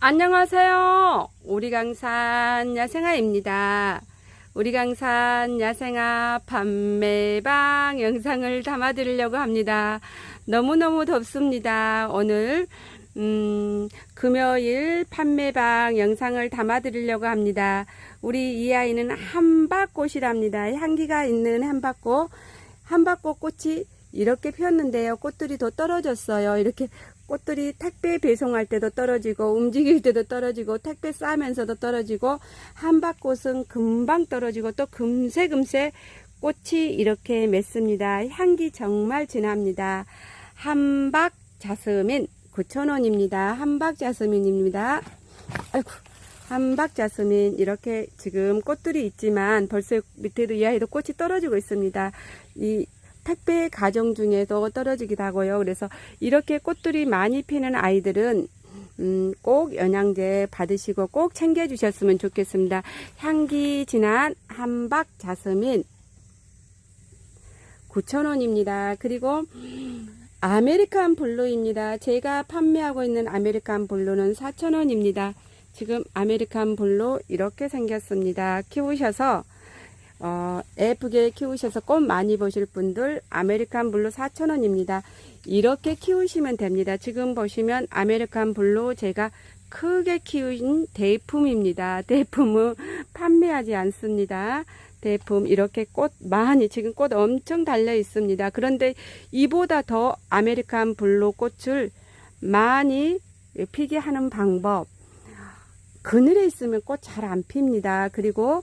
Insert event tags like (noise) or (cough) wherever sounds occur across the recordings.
안녕하세요. 우리 강산 야생아입니다. 우리 강산 야생아 판매방 영상을 담아드리려고 합니다. 너무너무 덥습니다. 오늘 음, 금요일 판매방 영상을 담아드리려고 합니다. 우리 이 아이는 한박꽃이랍니다. 향기가 있는 한박꽃. 한박꽃 꽃이 이렇게 피었는데요. 꽃들이 더 떨어졌어요. 이렇게 꽃들이 택배 배송할 때도 떨어지고 움직일 때도 떨어지고 택배 싸면서도 떨어지고 한박꽃은 금방 떨어지고 또 금세 금세 꽃이 이렇게 맺습니다. 향기 정말 진합니다. 한박 자스민 9,000원입니다. 한박 자스민입니다. 아이고 한박 자스민 이렇게 지금 꽃들이 있지만 벌써 밑에도 이 아이도 꽃이 떨어지고 있습니다. 이 택배 가정 중에도 떨어지기도 하고요. 그래서 이렇게 꽃들이 많이 피는 아이들은 음, 꼭 영양제 받으시고 꼭 챙겨주셨으면 좋겠습니다. 향기 진한 한박 자스민 9,000원입니다. 그리고 아메리칸 블루입니다. 제가 판매하고 있는 아메리칸 블루는 4,000원입니다. 지금 아메리칸 블루 이렇게 생겼습니다. 키우셔서 어, 예쁘게 키우셔서 꽃 많이 보실 분들 아메리칸 블루 4,000원입니다. 이렇게 키우시면 됩니다. 지금 보시면 아메리칸 블루 제가 크게 키운 대품입니다. 대품은 판매하지 않습니다. 대품 이렇게 꽃 많이 지금 꽃 엄청 달려 있습니다. 그런데 이보다 더 아메리칸 블루 꽃을 많이 피게 하는 방법 그늘에 있으면 꽃 잘 안 핍니다. 그리고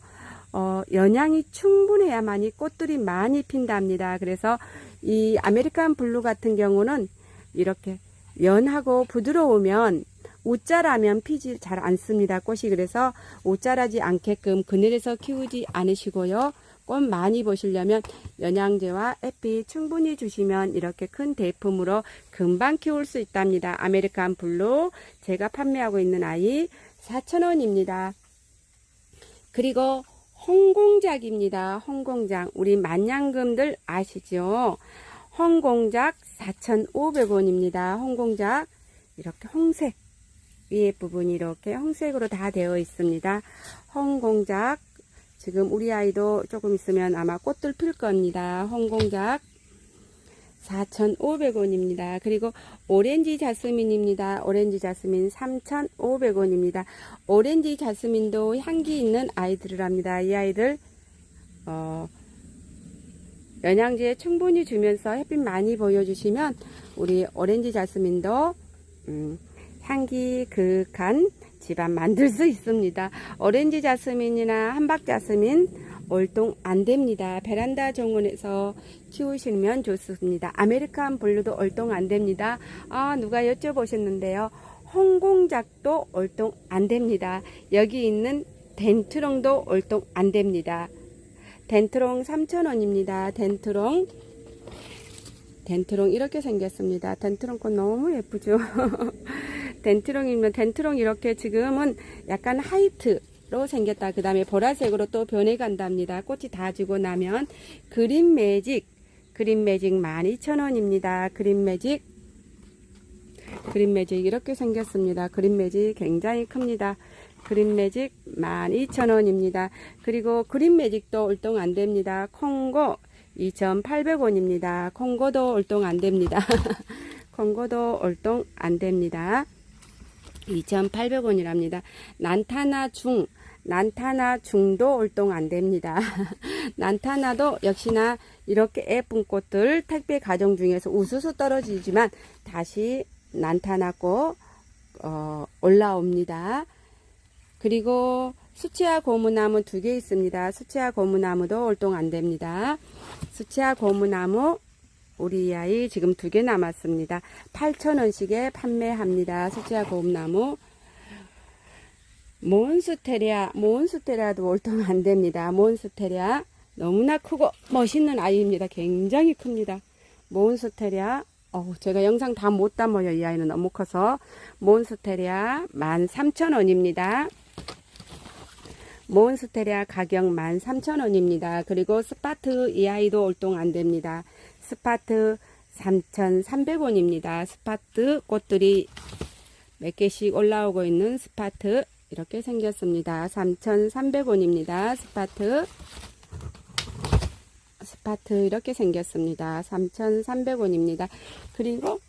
어, 영양이 충분해야만이 꽃들이 많이 핀답니다. 그래서 이 아메리칸 블루 같은 경우는 이렇게 연하고 부드러우면 옷자라면 피지 잘 않습니다. 꽃이 그래서 옷자라지 않게끔 그늘에서 키우지 않으시고요. 꽃 많이 보시려면 영양제와 햇빛 충분히 주시면 이렇게 큰 대품으로 금방 키울 수 있답니다. 아메리칸 블루 제가 판매하고 있는 아이 4,000원입니다. 그리고 홍공작입니다. 홍공작. 우리 만냥금들 아시죠? 홍공작 4,500원입니다. 홍공작. 이렇게 홍색. 위에 부분이 이렇게 홍색으로 다 되어 있습니다. 홍공작. 지금 우리 아이도 조금 있으면 아마 꽃들 필 겁니다. 홍공작. 4,500원입니다. 그리고 오렌지 자스민입니다. 오렌지 자스민 3,500원입니다. 오렌지 자스민도 향기 있는 아이들이랍니다. 이 아이들 어, 영양제 충분히 주면서 햇빛 많이 보여주시면 우리 오렌지 자스민도 음, 향기 극한 집안 만들 수 있습니다. 오렌지 자스민이나 한박 자스민 월동 안 됩니다. 베란다 정원에서 키우시면 좋습니다. 아메리칸 블루도 월동 안 됩니다. 아, 누가 여쭤보셨는데요. 홍공작도 월동 안 됩니다. 여기 있는 덴트롱도 월동 안 됩니다. 덴트롱 3,000원입니다. 덴트롱. 덴트롱 이렇게 생겼습니다. 덴트롱 꽃 너무 예쁘죠? (laughs) 덴트롱이면 덴트롱 이렇게 지금은 약간 하이트 로 생겼다. 그 다음에 보라색으로 또 변해간답니다. 꽃이 다 지고 나면 그린 매직, 그린 매직 12,000원입니다. 그린 매직, 그린 매직 이렇게 생겼습니다. 그린 매직 굉장히 큽니다. 그린 매직 12,000원입니다. 그리고 그린 매직도 울동 안 됩니다. 콩고 2,800원입니다. 콩고도 울동 안 됩니다. (laughs) 콩고도 울동 안 됩니다. 2,800원이랍니다. 난타나 중, 난타나 중도 활동 안 됩니다. (laughs) 난타나도 역시나 이렇게 예쁜 꽃들 택배 가정 중에서 우수수 떨어지지만 다시 난타나고 어, 올라옵니다. 그리고 수치아 고무나무 두 개 있습니다. 수치아 고무나무도 활동 안 됩니다. 수치아 고무나무 우리 아이 지금 두 개 남았습니다. 8,000원씩에 판매합니다. 수치아 고무나무. 몬스테리아, 몬스테리아도 월동 안 됩니다. 몬스테리아. 너무나 크고 멋있는 아이입니다. 굉장히 큽니다. 몬스테리아. 어 제가 영상 다 못 담아요. 이 아이는 너무 커서. 몬스테리아 13,000원입니다. 몬스테리아 가격 13,000원입니다. 그리고 스파트 이 아이도 월동 안 됩니다. 스파트 3,300원입니다. 스파트 꽃들이 몇 개씩 올라오고 있는 스파트 이렇게 생겼습니다. 3,300원입니다. 스파트 스파트 이렇게 생겼습니다. 3,300원입니다. 그리고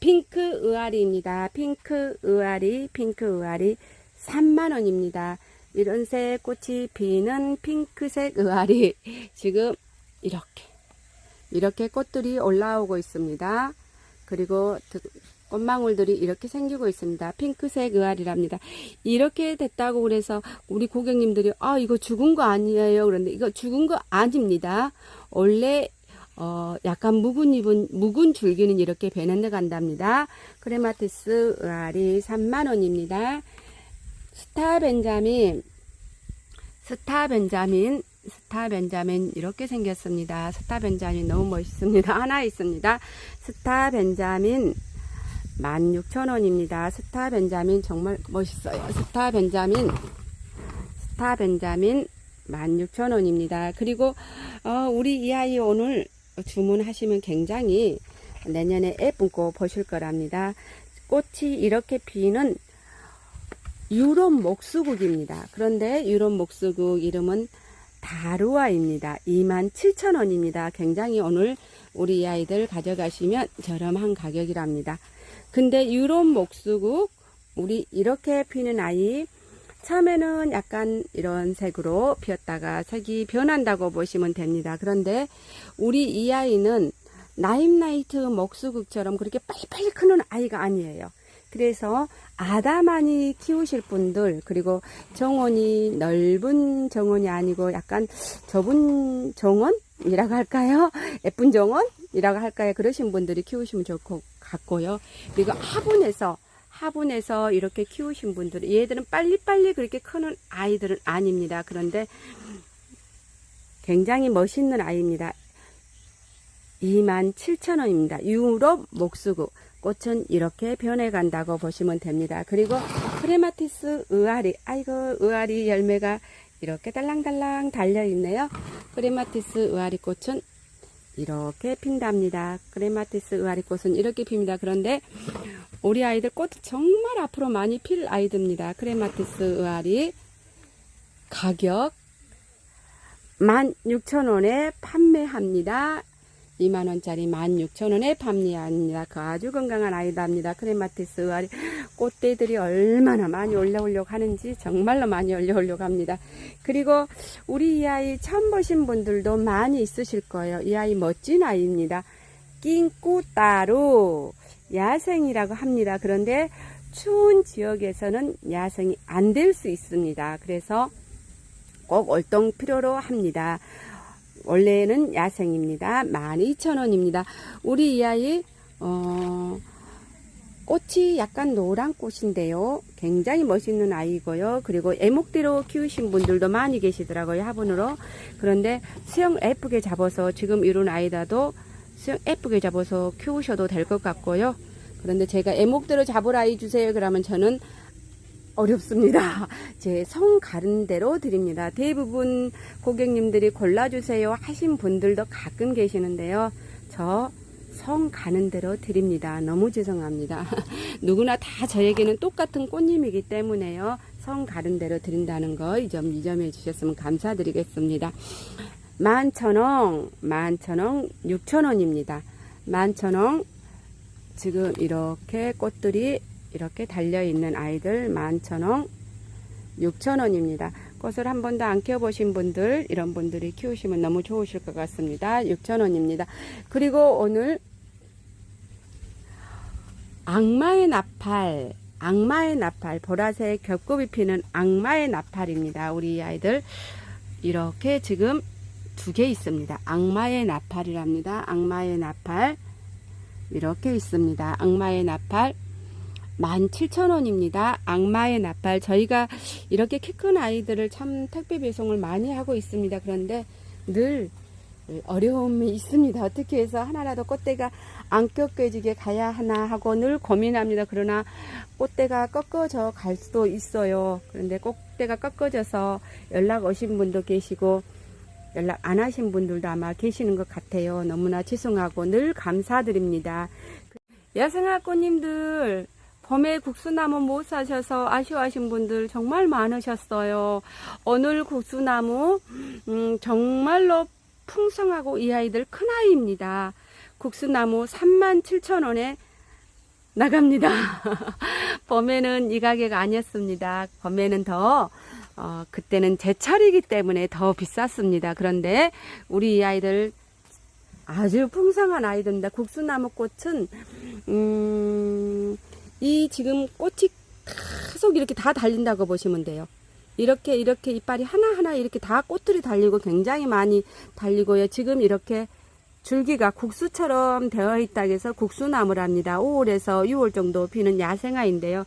핑크 의아리입니다. 핑크 의아리, 핑크 의아리 3만원입니다. 이런 색 꽃이 피는 핑크색 의아리 (laughs) 지금 이렇게 이렇게 꽃들이 올라오고 있습니다. 그리고 꽃망울들이 이렇게 생기고 있습니다. 핑크색 의아리랍니다. 이렇게 됐다고 그래서 우리 고객님들이 아 이거 죽은 거 아니에요. 그런데 이거 죽은 거 아닙니다. 원래 어 약간 묵은 잎은 묵은 줄기는 이렇게 베는데 간답니다. 크레마티스 의아리 3만 원입니다. 스타 벤자민 스타 벤자민 스타 벤자민 이렇게 생겼습니다. 스타 벤자민 너무 멋있습니다. (laughs) 하나 있습니다. 스타 벤자민 16,000원입니다. 스타 벤자민 정말 멋있어요. 스타 벤자민 스타 벤자민 16,000원입니다. 그리고 어, 우리 이 아이 오늘 주문하시면 굉장히 내년에 예쁜 꽃 보실 거랍니다. 꽃이 이렇게 피는 유럽 목수국입니다. 그런데 유럽 목수국 이름은 다루아입니다. 27,000원입니다. 굉장히 오늘 우리 아이들 가져가시면 저렴한 가격이랍니다. 근데 유럽 목수국 우리 이렇게 피는 아이 처음에는 약간 이런 색으로 피었다가 색이 변한다고 보시면 됩니다. 그런데 우리 이 아이는 나임나이트 목수국처럼 그렇게 빨리빨리 크는 아이가 아니에요. 그래서 아다만이 키우실 분들 그리고 정원이 넓은 정원이 아니고 약간 좁은 정원이라고 할까요? (laughs) 예쁜 정원이라고 할까요? 그러신 분들이 키우시면 좋을 것 같고요. 그리고 화분에서 화분에서 이렇게 키우신 분들 얘들은 빨리빨리 그렇게 크는 아이들은 아닙니다. 그런데 굉장히 멋있는 아이입니다. 27,000원입니다. 유럽 목수국 꽃은 이렇게 변해간다고 보시면 됩니다. 그리고 크레마티스 의아리 아이고 의아리 열매가 이렇게 달랑달랑 달려있네요. 크레마티스 의아리 꽃은 이렇게 핀답니다. 크레마티스 의아리 꽃은 이렇게 핍니다. 그런데 우리 아이들 꽃 정말 앞으로 많이 필 아이들입니다. 크레마티스 의아리 가격 16,000원에 판매합니다. 2만원짜리 16,000원에 판매합니다. 그 아주 건강한 아이답니다. 크레마티스 꽃대들이 얼마나 많이 올라오려고 하는지 정말로 많이 올라오려고 합니다. 그리고 우리 이 아이 처음 보신 분들도 많이 있으실 거예요. 이 아이 멋진 아이입니다. 낑꾸따로 야생이라고 합니다. 그런데 추운 지역에서는 야생이 안 될 수 있습니다. 그래서 꼭 월동 필요로 합니다. 원래는 야생입니다. 12,000원입니다. 우리 이 아이 어, 꽃이 약간 노란 꽃인데요. 굉장히 멋있는 아이고요. 그리고 애목대로 키우신 분들도 많이 계시더라고요. 화분으로. 그런데 수영 예쁘게 잡아서 지금 이런 아이다도 수영 예쁘게 잡아서 키우셔도 될 것 같고요. 그런데 제가 애목대로 잡을 아이 주세요. 그러면 저는 어렵습니다. 제 성 가른 대로 드립니다. 대부분 고객님들이 골라주세요 하신 분들도 가끔 계시는데요. 저 성 가는 대로 드립니다. 너무 죄송합니다. (laughs) 누구나 다 저에게는 똑같은 꽃님이기 때문에요. 성 가른 대로 드린다는 거 이 점 이점해 주셨으면 감사드리겠습니다. 만천원, 만천원, 육천원입니다. 만천원, 지금 이렇게 꽃들이 이렇게 달려있는 아이들 11,000원, 6,000원입니다. 꽃을 한 번도 안 키워보신 분들, 이런 분들이 키우시면 너무 좋으실 것 같습니다. 6,000원입니다. 그리고 오늘 악마의 나팔, 악마의 나팔, 보라색 겹곱이 피는 악마의 나팔입니다. 우리 아이들 이렇게 지금 두 개 있습니다. 악마의 나팔이랍니다. 악마의 나팔 이렇게 있습니다. 악마의 나팔 17,000원입니다. 악마의 나팔. 저희가 이렇게 키 큰 아이들을 참 택배 배송을 많이 하고 있습니다. 그런데 늘 어려움이 있습니다. 어떻게 해서 하나라도 꽃대가 안 꺾여지게 가야 하나 하고 늘 고민합니다. 그러나 꽃대가 꺾어져 갈 수도 있어요. 그런데 꽃대가 꺾어져서 연락 오신 분도 계시고 연락 안 하신 분들도 아마 계시는 것 같아요. 너무나 죄송하고 늘 감사드립니다. 여성아 꽃님들 봄에 국수나무 못 사셔서 아쉬워하신 분들 정말 많으셨어요. 오늘 국수나무 음, 정말로 풍성하고 이 아이들 큰 아이입니다. 국수나무 37,000원에 나갑니다. (laughs) 봄에는 이 가격 아니었습니다. 봄에는 더 어, 그때는 제철이기 때문에 더 비쌌습니다. 그런데 우리 이 아이들 아주 풍성한 아이들입니다. 국수나무 꽃은 음, 이 지금 꽃이 계속 이렇게 다 달린다고 보시면 돼요. 이렇게 이렇게 이빨이 하나하나 이렇게 다 꽃들이 달리고 굉장히 많이 달리고요. 지금 이렇게 줄기가 국수처럼 되어 있다 해서 국수나무랍니다. 5월에서 6월 정도 피는 야생아인데요.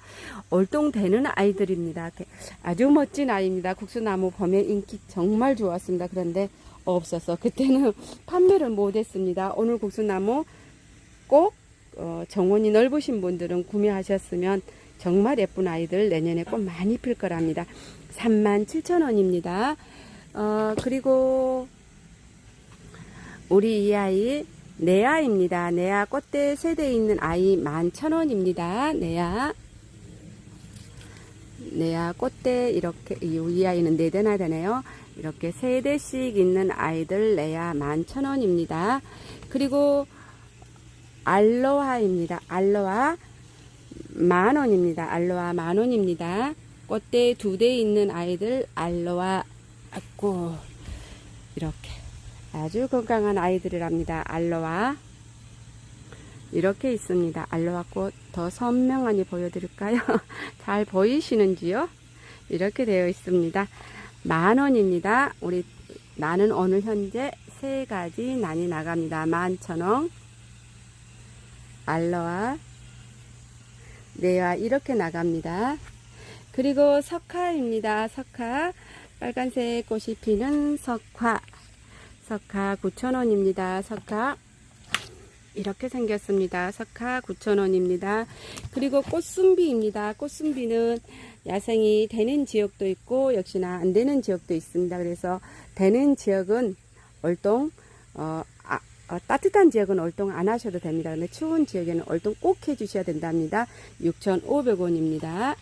올동되는 아이들입니다. 이렇게 아주 멋진 아이입니다. 국수나무 봄에 인기 정말 좋았습니다. 그런데 없어서 그때는 (laughs) 판매를 못했습니다. 오늘 국수나무 꼭 어, 정원이 넓으신 분들은 구매하셨으면 정말 예쁜 아이들 내년에 꼭 많이 필 거랍니다. 37,000원입니다. 어, 그리고 우리 이 아이 네아입니다. 네아 꽃대 세대에 있는 아이 11,000원입니다. 네아 네아 꽃대 이렇게 이, 이 아이는 네 대나 되네요. 이렇게 세 대씩 있는 아이들 네아 11,000원입니다. 그리고 알로하입니다. 알로하 만 원입니다. 알로하 만 원입니다. 꽃대 두 대 있는 아이들 알로하 아고 이렇게 아주 건강한 아이들이랍니다. 알로하 이렇게 있습니다. 알로하 꽃 더 선명하게 보여드릴까요? (laughs) 잘 보이시는지요? 이렇게 되어 있습니다. 만 원입니다. 우리 나는 오늘 현재 세 가지 난이 나갑니다. 만천원 알로하 네와 이렇게 나갑니다. 그리고 석화입니다. 석화 빨간색 꽃이 피는 석화 석화 9,000원입니다. 석화 이렇게 생겼습니다. 석화 9,000원입니다. 그리고 꽃순비입니다. 꽃순비는 야생이 되는 지역도 있고 역시나 안 되는 지역도 있습니다. 그래서 되는 지역은 월동 어, 아, 어, 따뜻한 지역은 월동 안 하셔도 됩니다. 근데 추운 지역에는 월동 꼭 해주셔야 된답니다. 6,500원입니다.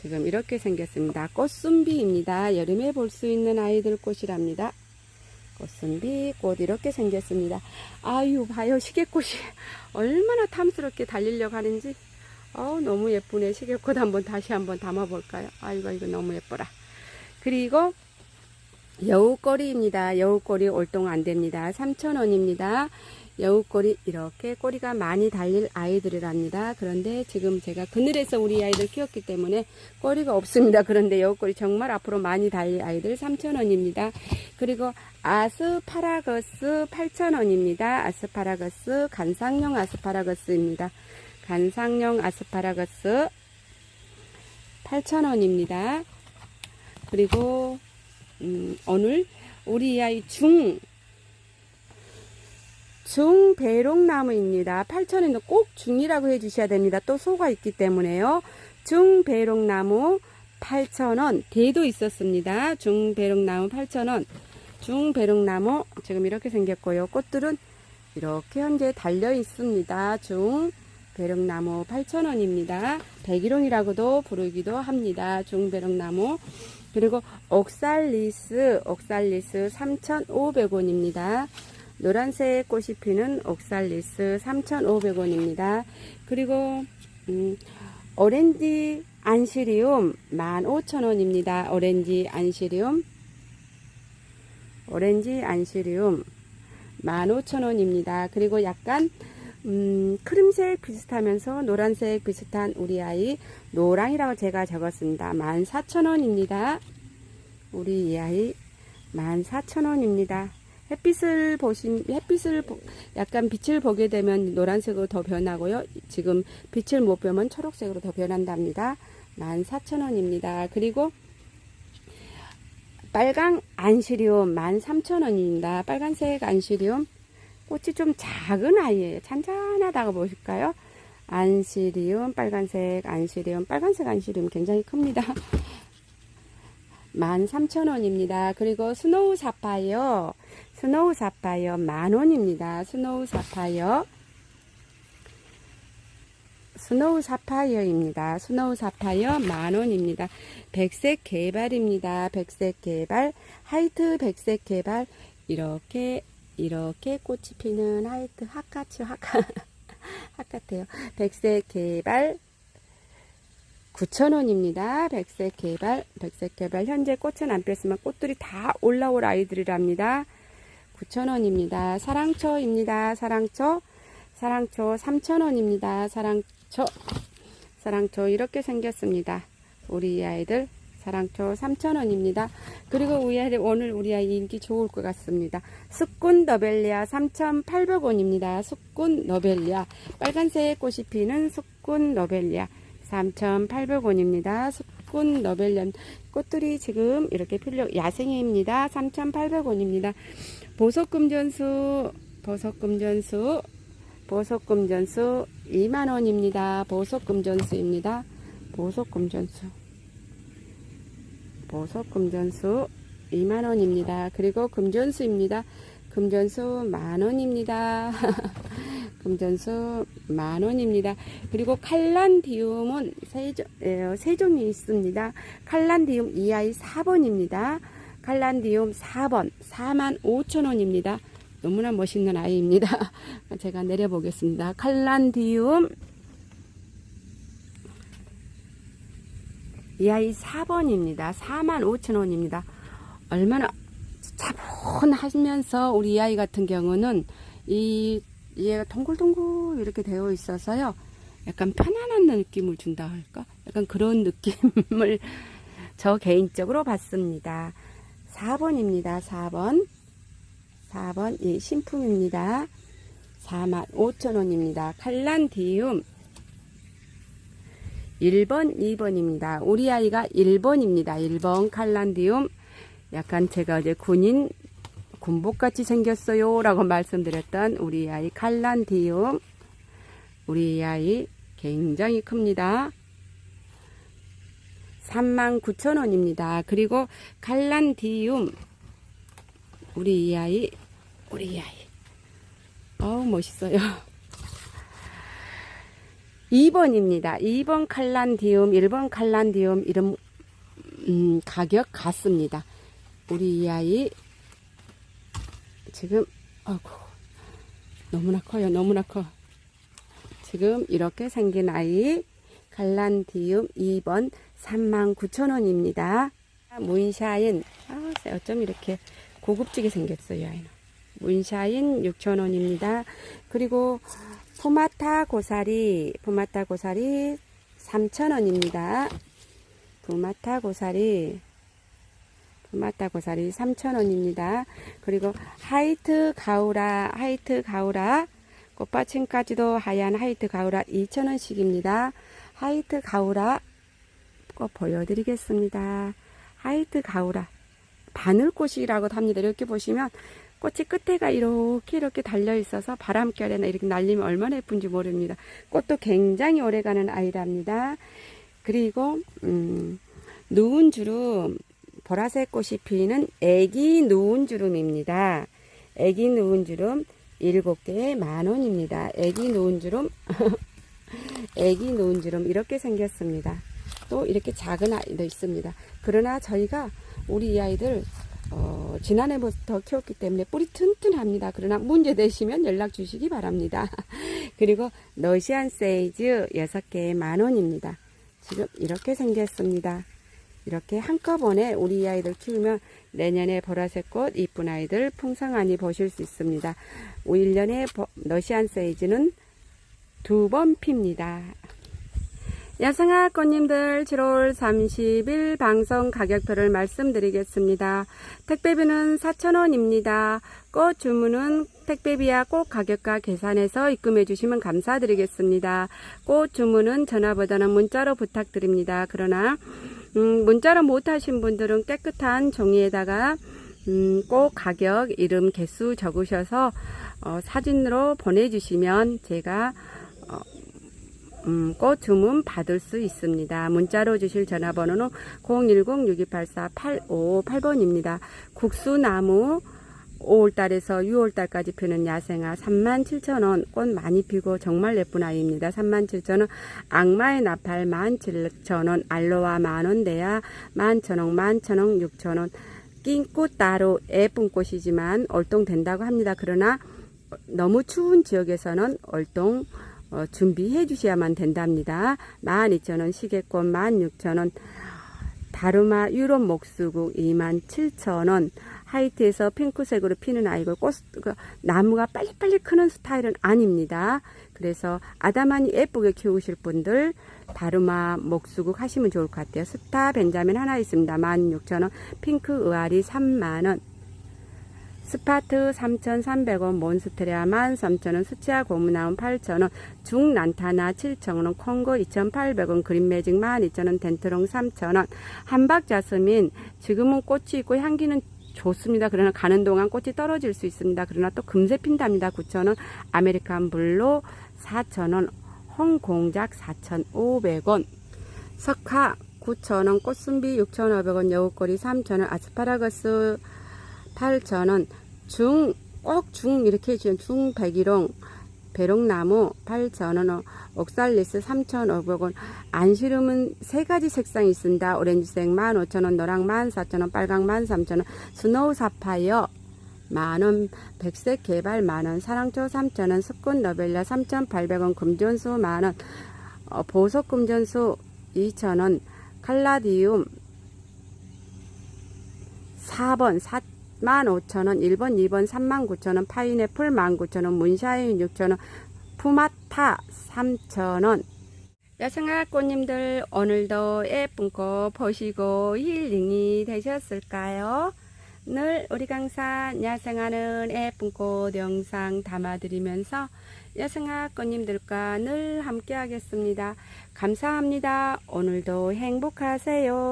지금 이렇게 생겼습니다. 꽃순비입니다. 여름에 볼 수 있는 아이들 꽃이랍니다. 꽃순비 꽃 이렇게 생겼습니다. 아유 봐요 시계꽃이 얼마나 탐스럽게 달리려고 하는지 어 너무 예쁘네 시계꽃 한번 다시 한번 담아 볼까요? 아이고 이거 너무 예뻐라. 그리고 여우꼬리입니다. 여우꼬리 올동 안 됩니다. 3,000원입니다. 여우꼬리 이렇게 꼬리가 많이 달릴 아이들이랍니다. 그런데 지금 제가 그늘에서 우리 아이들 키웠기 때문에 꼬리가 없습니다. 그런데 여우꼬리 정말 앞으로 많이 달릴 아이들 3,000원입니다. 그리고 아스파라거스 8,000원입니다. 아스파라거스 간상용 아스파라거스입니다. 간상용 아스파라거스 8,000원입니다. 그리고 음, 오늘 우리 아이 중 중배롱나무입니다. 8,000원은 꼭 중이라고 해주셔야 됩니다. 또 소가 있기 때문에요. 중배롱나무 8,000원. 대도 있었습니다. 중배롱나무 8,000원. 중배롱나무 지금 이렇게 생겼고요. 꽃들은 이렇게 현재 달려 있습니다. 중배롱나무 8,000원입니다. 백일홍이라고도 부르기도 합니다. 중배롱나무. 그리고 옥살리스, 옥살리스 3,500원입니다. 노란색 꽃이 피는 옥살리스 3,500원입니다. 그리고 음, 오렌지 안시리움 15,000원입니다. 오렌지 안시리움 오렌지 안시리움 15,000원입니다. 그리고 약간 음, 크림색 비슷하면서 노란색 비슷한 우리 아이 노랑이라고 제가 적었습니다. 14,000원입니다. 우리 이 아이 14,000원입니다. 햇빛을 보신 햇빛을 보- 약간 빛을 보게 되면 노란색으로 더 변하고요. 지금 빛을 못 보면 초록색으로 더 변한답니다. 14,000원입니다. 그리고 빨강 안시리움 13,000원입니다. 빨간색 안시리움 꽃이 좀 작은 아이예요. 잔잔하다고 보실까요? 안시리움 빨간색 안시리움 빨간색 안시리움 굉장히 큽니다. 13,000원입니다. 그리고 스노우 사파이어 스노우 사파이어 만원입니다. 스노우 사파이어 스노우 사파이어입니다. 스노우 사파이어 만원입니다. 백색 개발입니다. 백색 개발, 하이트 백색 개발, 이렇게, 이렇게 꽃이 피는 하이트 하카츠 하카, (laughs) 하카트요. 백색 개발, 9,000원입니다. 백색 개발, 백색 개발. 현재 꽃은 안 폈으면 꽃들이 다 올라올 아이들이랍니다. 9,000원입니다. 사랑초입니다. 사랑초. 사랑초 3,000원입니다. 사랑초. 사랑초 이렇게 생겼습니다. 우리 아이들 사랑초 3,000원입니다. 그리고 우리 아이들 오늘 우리 아이 인기 좋을 것 같습니다. 습군 너벨리아 3,800원입니다. 습군 너벨리아. 빨간색 꽃이 피는 습군 너벨리아 3,800원입니다. 습군 너벨리아. 꽃들이 지금 이렇게 필려 야생입니다. 3,800원입니다. 보석금전수, 보석금전수, 보석금전수 2만원입니다. 보석금전수입니다. 보석금전수. 보석 금전수 2만원입니다. 그리고 금전수입니다. 금전수 만원입니다. (laughs) 금전수 만원입니다. 그리고 칼란디움은 세, 종- 에, 세 종이 있습니다. 칼란디움 EI 4번입니다. 칼란디움 4번 4만 5천원입니다. 너무나 멋있는 아이입니다. (laughs) 제가 내려보겠습니다. 칼란디움 이 아이 4번입니다. 4만 5천 원입니다. 얼마나 차분하면서 우리 이 아이 같은 경우는 이 얘가 동글동글 이렇게 되어 있어서요. 약간 편안한 느낌을 준다 할까? 약간 그런 느낌을 (laughs) 저 개인적으로 받습니다. 4번입니다. 4번. 4번 이 신품입니다. 4만 5천 원입니다. 칼란디움 1번, 2번입니다. 우리 아이가 1번입니다. 1번 칼란디움. 약간 제가 어제 군인 군복같이 생겼어요. 라고 말씀드렸던 우리 아이 칼란디움. 우리 아이 굉장히 큽니다. 39,000원입니다. 그리고 칼란디움. 우리 이 아이, 우리 이 아이. 어우, 멋있어요. 2번입니다. 2번 칼란디움, 1번 칼란디움 이름 음, 가격 같습니다. 우리 이 아이 지금 아이고 너무나 커요. 너무나 커. 지금 이렇게 생긴 아이 갈란디움 2번 39,000원입니다. 문샤인 아, 어쩜 이렇게 고급지게 생겼어요, 이 아이는. 문샤인 6,000원입니다. 그리고 포마타 고사리, 포마타 고사리 3,000원입니다. 포마타 고사리, 포마타 고사리 3,000원입니다. 그리고 하이트 가우라, 하이트 가우라, 꽃받침까지도 하얀 하이트 가우라 2,000원씩입니다. 하이트 가우라 꼭 보여드리겠습니다. 하이트 가우라. 바늘꽃이라고도 합니다. 이렇게 보시면 꽃이 끝에가 이렇게 이렇게 달려 있어서 바람결에나 이렇게 날리면 얼마나 예쁜지 모릅니다. 꽃도 굉장히 오래가는 아이랍니다. 그리고 음, 누운 주름 보라색 꽃이 피는 애기 누운 주름입니다. 애기 누운 주름 7개에 만 원입니다. 애기 누운 주름 (laughs) 애기 누운 주름 이렇게 생겼습니다. 또 이렇게 작은 아이도 있습니다. 그러나 저희가 우리 이 아이들 어, 지난해부터 키웠기 때문에 뿌리 튼튼합니다. 그러나 문제 되시면 연락 주시기 바랍니다. (laughs) 그리고 러시안 세이즈 6개에 만원입니다. 지금 이렇게 생겼습니다. 이렇게 한꺼번에 우리 아이들 키우면 내년에 보라색 꽃 이쁜 아이들 풍성하니 보실 수 있습니다. 1년에 러시안 세이즈는 두 번 핍니다. 야생화 꽃님들 7월 30일 방송 가격표를 말씀드리겠습니다. 택배비는 4,000원입니다. 꽃 주문은 택배비와 꽃 가격과 계산해서 입금해 주시면 감사드리겠습니다. 꽃 주문은 전화보다는 문자로 부탁드립니다. 그러나 음, 문자로 못하신 분들은 깨끗한 종이에다가 음, 꽃 가격, 이름, 개수 적으셔서 어, 사진으로 보내주시면 제가 어, 음, 꽃 주문 받을 수 있습니다. 문자로 주실 전화번호는 010-6284-8558번입니다. 국수나무 5월달에서 6월달까지 피는 야생화 37,000원 꽃 많이 피고 정말 예쁜 아이입니다. 37,000원 악마의 나팔 17,000원 알로아 만원대야 11,000원 11,000원 6,000원 낀꽃 따로 예쁜 꽃이지만 얼똥 된다고 합니다. 그러나 너무 추운 지역에서는 얼똥 어, 준비해 주셔야만 된답니다. 12,000원 시계꽃 16,000원 다루마 유럽 목수국 27,000원 하이트에서 핑크색으로 피는 아이고 꽃 그, 나무가 빨리빨리 크는 스타일은 아닙니다. 그래서 아담하니 예쁘게 키우실 분들 다루마 목수국 하시면 좋을 것 같아요. 스타 벤자민 하나 있습니다. 16,000원 핑크 의아리 3만원 스파트 3,300원, 몬스테리아 13,000원, 수치아 고무나온 8,000원, 중난타나 7,000원, 콩고 2,800원, 그린매직 12,000원, 덴트롱 3,000원, 한박자스민 지금은 꽃이 있고 향기는 좋습니다. 그러나 가는 동안 꽃이 떨어질 수 있습니다. 그러나 또 금세 핀답니다. 9,000원, 아메리칸 블루 4,000원, 홍공작 4,500원, 석화 9,000원, 꽃순비 6,500원, 여우꼬리 3,000원, 아스파라거스 8,000원, 중, 꼭 중, 이렇게 해주면 중 백일홍, 배롱나무 8,000원, 옥살리스 3,500원, 안시름은 세 가지 색상이 있습니다. 오렌지색 15,000원, 노랑 14,000원, 빨강 13,000원, 스노우 사파이어 만원, 백색 개발 만원, 사랑초 3,000원, 습군 러벨라 3,800원, 금전수 만원, 어, 보석 금전수 2,000원, 칼라디움 4번 45,000원, 1번, 2번 39,000원, 파인애플 19,000원, 문샤인 6,000원, 푸마타 3,000원. 여성아 꽃님들 오늘도 예쁜 꽃 보시고 힐링이 되셨을까요? 늘 우리 강사 야생하는 예쁜 꽃 영상 담아드리면서 여성아 꽃님들과 늘 함께 하겠습니다. 감사합니다. 오늘도 행복하세요.